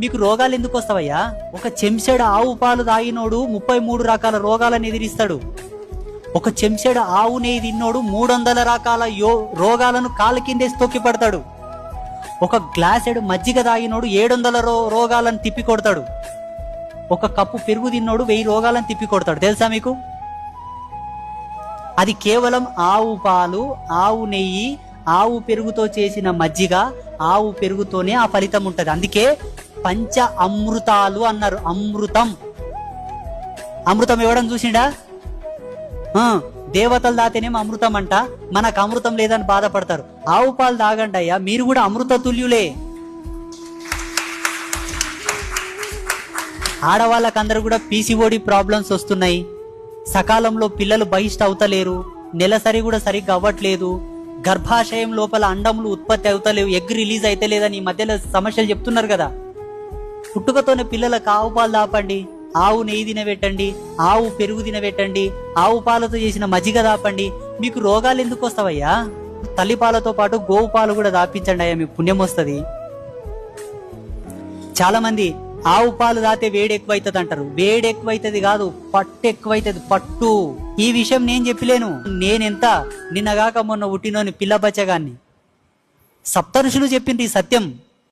మీకు రోగాలు ఎందుకు వస్తావయ్యా? ఒక చెంచెడు ఆవు పాలు తాగినోడు ముప్పై మూడు రకాల రోగాలను ఎదిరిస్తాడు. ఒక చెంచెడు ఆవు నెయ్యి తిన్నోడు మూడు వందల రకాల యో రోగాలను కాలు కిందేసి తొక్కి పడతాడు. ఒక గ్లాసెడు మజ్జిగ తాగినోడు ఏడు వందల రో రోగాలను తిప్పి కొడతాడు. ఒక కప్పు పెరుగు తిన్నోడు వెయ్యి రోగాలను తిప్పి కొడతాడు. తెలుసా మీకు? అది కేవలం ఆవు పాలు ఆవు నెయ్యి ఆవు పెరుగుతో చేసిన మజ్జిగ ఆవు పెరుగుతోనే ఆ ఫలితం ఉంటుంది. అందుకే పంచ అమృతాలు అన్నారు. అమృతం. అమృతం ఇవ్వడం చూసిండా? దేవతలు దాతేనేమో అమృతం అంట. మనకు అమృతం లేదని బాధపడతారు. ఆవు పాలు తాగండి అయ్యా మీరు కూడా అమృత తుల్యులే ఆడవాళ్ళకందరూ కూడా పీసీఓడి ప్రాబ్లమ్స్ వస్తున్నాయి. సకాలంలో పిల్లలు బహిష్ట అవుతలేరు. నెలసరి కూడా సరిగ్గా అవ్వట్లేదు. గర్భాశయం లోపల అండములు ఉత్పత్తి అవుతలేవు. ఎగ్ రిలీజ్ అయితే లేదని ఈ మధ్యలో సమస్యలు చెప్తున్నారు కదా. పుట్టుకతోనే పిల్లలకు ఆవు పాలు దాపండి. ఆవు నెయ్యి తినబెట్టండి. ఆవు పెరుగు తినబెట్టండి. ఆవు పాలతో చేసిన మజ్జిగ దాపండి. మీకు రోగాలు ఎందుకు వస్తావయ్యా? తల్లి పాలతో పాటు గోవు పాలు కూడా దాపించండి అయ్యా మీకు పుణ్యం వస్తుంది. చాలా మంది ఆవు పాలు దాతే వేడి ఎక్కువైతుంది అంటారు వేడి ఎక్కువైతుంది కాదు పట్టు ఎక్కువైతుంది పట్టు. ఈ విషయం నేను చెప్పలేను. నేనెంత? నిన్నగాక మొన్న పుట్టినోని పిల్ల బచ్చగాన్ని. సప్తరుషులు చెప్పింది ఈ సత్యం.